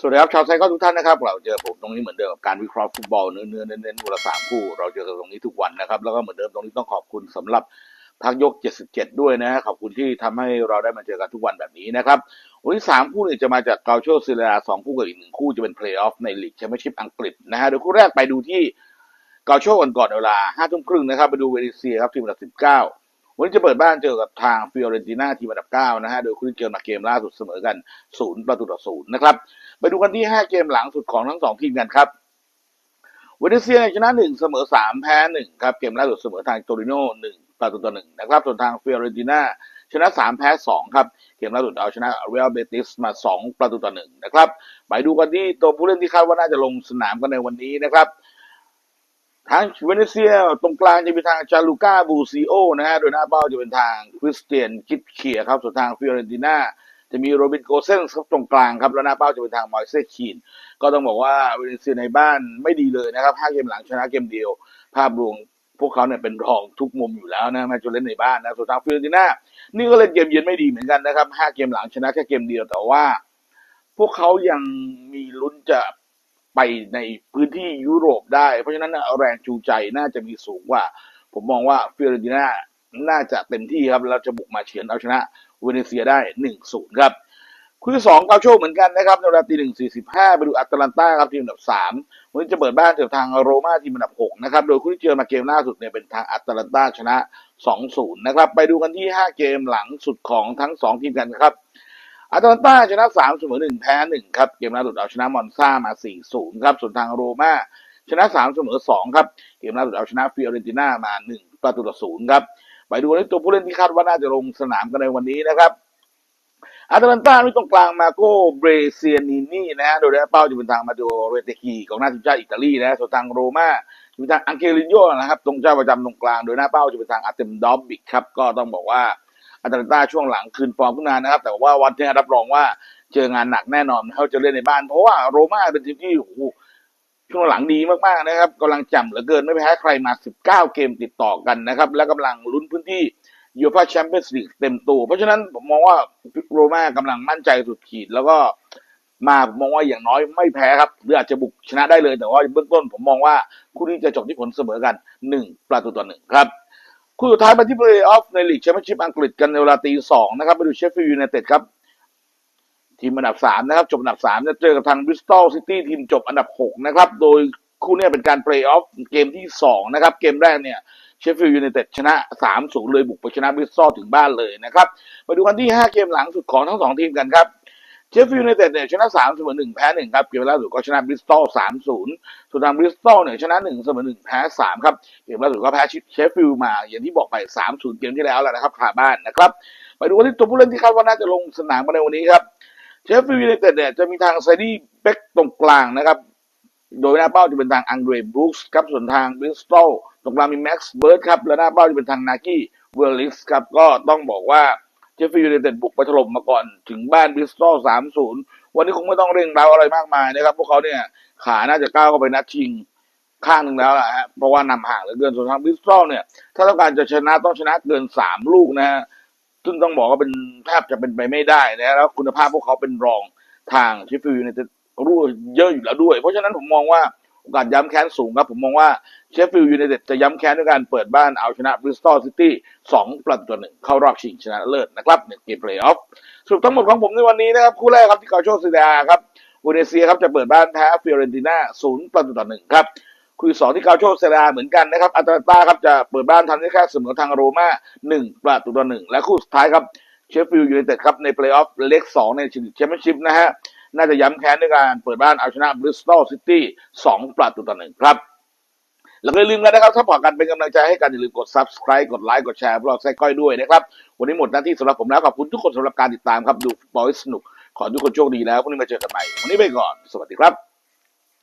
สวัสดีครับชาวไซก็ทุกท่านนะครับ เราเจอผมตรงนี้เหมือนเดิมกับการวิเคราะห์ฟุตบอลเนื้อเนื้อเน้นๆวันละสามคู่ เราเจอกันตรงนี้ทุกวันนะครับ แล้วก็เหมือนเดิมตรงนี้ต้องขอบคุณสำหรับพักยก 77 ด้วยนะฮะขอบคุณที่ทำให้เราได้มาเจอกันทุกวันแบบนี้นะครับวันที่สามคู่เนี่ยจะมาจากเกาโชซิลาสองคู่กับอีกหนึ่งคู่จะเป็นเพลย์ออฟในลีกแชมเปี้ยนชิพอังกฤษนะฮะโดยคู่แรกไปดูที่เกาโชกันก่อนเวลาห้าทุ่มครึ่งนะครับไปดูเวนิเซียครับทีมอันดับสิบเก้า วันนี้จะเปิดบ้านเจอกับทางฟิออเรนติน่าทีมอันดับเก้านะฮะ โดยคู่ที่เจอมาเกมล่าสุดเสมอกันศูนย์ประตูต่อศูนย์นะครับ ไปดูกันที่ 5 เกมหลังสุดของทั้งสองทีมกันครับเวเนเซียชนะ 1 เสมอ 3 แพ้ 1 ครับ เกมล่าสุดเสมอทางโตริโน่1ประตูต่อ 1 นะครับ ส่วนทางฟิออเรนติน่าชนะ 3 แพ้ 2 ครับ เกมล่าสุดเอาชนะเรอัลเบติสมา 2 ประตูต่อ 1 นะครับ ไปดูกันที่ตัวผู้เล่นที่คาดว่าน่าจะลงสนามกันในวันนี้นะครับ ทางเวเนเซียตรงกลางจะเป็นทางจาลูก้าบูซิโอนะฮะ โดยหน้าเป้าจะเป็นทางคริสเตียนคิดเคียครับ ส่วนทางฟิออเรนติน่าจะมีโรบินโกเซนส์ครับตรงกลางครับ แล้วหน้าเป้าจะเป็นทางมอยเซคีน ก็ต้องบอกว่าเวเนเซียในบ้านไม่ดีเลยนะครับห้าเกมหลังชนะเกมเดียว ภาพรวมพวกเขาเนี่ยเป็นรองทุกมุมอยู่แล้วนะแม้จะเล่นในบ้านนะ ส่วนทางฟิลติน่านี่ก็เล่นเกมเยือนไม่ดีเหมือนกันนะครับห้าเกมหลังชนะแค่เกมเดียวแต่ว่า พวกเขายังมีลุ้นจะ ไปในพื้นที่ยุโรปได้ เพราะฉะนั้นแรงจูงใจน่าจะมีสูงกว่า ผมมองว่าฟิลติน่าน่าจะเต็มที่ครับแล้วจะบุกมาเฉือนเอาชนะเวเนเซียได้หนึ่งศูนย์ครับคู่ที่สองกาโชเหมือนกันนะครับในเวลาตีหนึ่งสี่สิบห้าไปดูอัตแลนตาครับทีมอันดับสามวันนี้จะเปิดบ้านเจอทางโรม่าทีมอันดับหกนะครับโดยคู่ที่เจอมาเกมล่าสุดเนี่ยเป็นทางอัตแลนตาชนะสองศูนย์นะครับไปดูกันที่ห้าเกมหลังสุดของทั้งสองทีมกันครับ อัตแลนตาชนะสามเสมอหนึ่งแพ้หนึ่งครับ เกมล่าสุดเอาชนะมอนซามาสี่ศูนย์ครับ ส่วนทางโรม่าชนะสามเสมอสองครับ เกมล่าสุดเอาชนะฟิออเรนติน่ามาหนึ่งประตูต่อศูนย์ครับ ไปดูกันตัวผู้เล่นที่คาดว่าน่าจะลงสนามกันในวันนี้นะครับอาตาลันตาที่ตรงกลางมาโกเบรเซียนินี่นะฮะ โดยได้เป้าจะเป็นทางมาโดเรเตคีของหน้าทีมชาติอิตาลีนะส่วนทางโรม่าจะเป็นทางอังเกลิโยนะครับ ตรงเจ้าประจำตรงกลาง โดยหน้าเป้าจะเป็นทางอาเตมดอบบิกครับ ก็ต้องบอกว่า อาตาลันตาช่วงหลังคืนฟอร์มขึ้นมานะครับ แต่ว่าวันนี้รับรองว่าเจองานหนักแน่นอนเขาจะเล่นในบ้าน เพราะว่าโรม่าเป็นทีมที่โอ้ช่วงหลังดีมากๆนะครับกำลังจำเหลือเกินไม่แพ้ใครมา 19 เกมติดต่อกันนะครับ และกำลังลุ้นพื้นที่ยูฟ่าแชมเปี้ยนส์ลีกเต็มตัว เพราะฉะนั้นผมมองว่าโรม่ากำลังมั่นใจสุดขีด แล้วก็มาผมมองว่าอย่างน้อยไม่แพ้ครับ หรืออาจจะบุกชนะได้เลยแต่ว่าเบื้องต้นผมมองว่าคู่นี้จะจบที่ผลเสมอกันหนึ่งประตูต่อหนึ่งครับ คู่สุดท้ายมาที่เพลย์ออฟในลีกแชมเปี้ยนชิพอังกฤษกันในเวลาตีสองนะครับไปดูเชฟฟิลด์ยูไนเต็ดครับ ทีมอันดับสามนะครับ จบอันดับสามจะเจอกับทางบริสตอลซิตี้ทีมจบอันดับหกนะครับ โดยคู่นี้เป็นการเพลย์ออฟเกมที่สองนะครับ เกมแรกเนี่ยเชฟฟิลด์ยูไนเต็ดชนะ3-0เลยบุกไปชนะบริสตอลถึงบ้านเลยนะครับ มาดูกันที่ 5 เกมหลังสุดของทั้ง 2 ทีมกันครับ เชฟฟิลด์ยูไนเต็ดเนี่ยชนะ3เสมอ1แพ้1ครับเกมล่าสุดก็ชนะบริสตอล3-0ส่วนทางบริสตอลเนี่ยชนะ1เสมอ1แพ้3ครับเกมล่าสุดก็แพ้เชฟฟิลด์มา อย่างที่บอกไป3-0เกมที่แล้วแหละนะครับขาบ้านนะครับไปดูกันที่ตัวผู้เล่นที่คาดว่าน่าจะลงสนามกันในวันนี้ครับเชฟฟิลด์ยูไนเต็ดเนี่ยจะมีทางไซดี้เบ็กตรงกลางนะครับโดยหน้าเป้าจะเป็นทางอังเดรบรูคส์ครับส่วนทางบริสตอลตรงกลางมีแม็กซ์เบิร์ดครับและหน้าเป้าจะเป็นทางนากี้เวลลิสครับก็ต้องบอกว่า เชฟฟิลด์ยูไนเต็ดบุกไปถล่มมาก่อนถึงบ้านบริสตอล3-0วันนี้คงไม่ต้องเร่งเร้าอะไรมากมายนะครับ พวกเขาเนี่ยขาน่าจะก้าวเข้าไปนัดชิงข้างหนึ่งแล้วล่ะฮะเพราะว่านำห่างเหลือเกินส่วนทางบริสตอลเนี่ย ถ้าต้องการจะชนะต้องชนะเกินสามลูกนะฮะซึ่งต้องบอกว่าเป็นแทบจะเป็นไปไม่ได้นะแล้วคุณภาพพวกเขาเป็นรองทางเชฟฟิลด์ยูไนเต็ดรู้เยอะอยู่แล้วด้วย เพราะฉะนั้นผมมองว่าโอกาสย้ำแค้นสูงครับ ผมมองว่า ชฟฟิลด์ยูไนเต็ดจะย้ำแค้นด้วยการเปิดบ้านเอาชนะบริสตอลซิตี้สองประตูต่อหนึ่งเข้ารอบชิงชนะเลิศนะครับในเกมเพลย์ออฟสรุปทั้งหมดของผมในวันนี้นะครับ คู่แรกครับที่เกาโชซิดาครับเวเนเซียครับจะเปิดบ้านแพ้ฟิออเรนติน่าศูนย์ประตูต่อหนึ่งครับคู่สองที่เกาโชเซราเหมือนกันนะครับอัตแลนตาครับจะเปิดบ้านทำได้แค่เสมอทางโรม่าหนึ่งประตูต่อหนึ่งและคู่สุดท้ายครับเชฟฟิลด์ยูไนเต็ดครับในเพลย์ออฟเล็กสองในชิงแชมเปี้ยนชิพนะฮะน่าจะย้ำแค้นด้วยการเปิดบ้านเอาชนะบริสตอลซิตี้สองประตูต่อหนึ่งครับ แล้วก็อย่าลืมกันนะครับถ้าพอกันเป็นกำลังใจให้กันอย่าลืมกด subscribe กดไลค์กดแชร์พวกเราใส่ก้อยด้วยนะครับวันนี้หมดหน้าที่สำหรับผมแล้วขอบคุณทุกคนสำหรับการติดตามครับดูบอลสนุก ขอทุกคนโชคดีแล้วพรุ่งนี้มาเจอกันใหม่วันนี้ไปก่อนสวัสดีครับ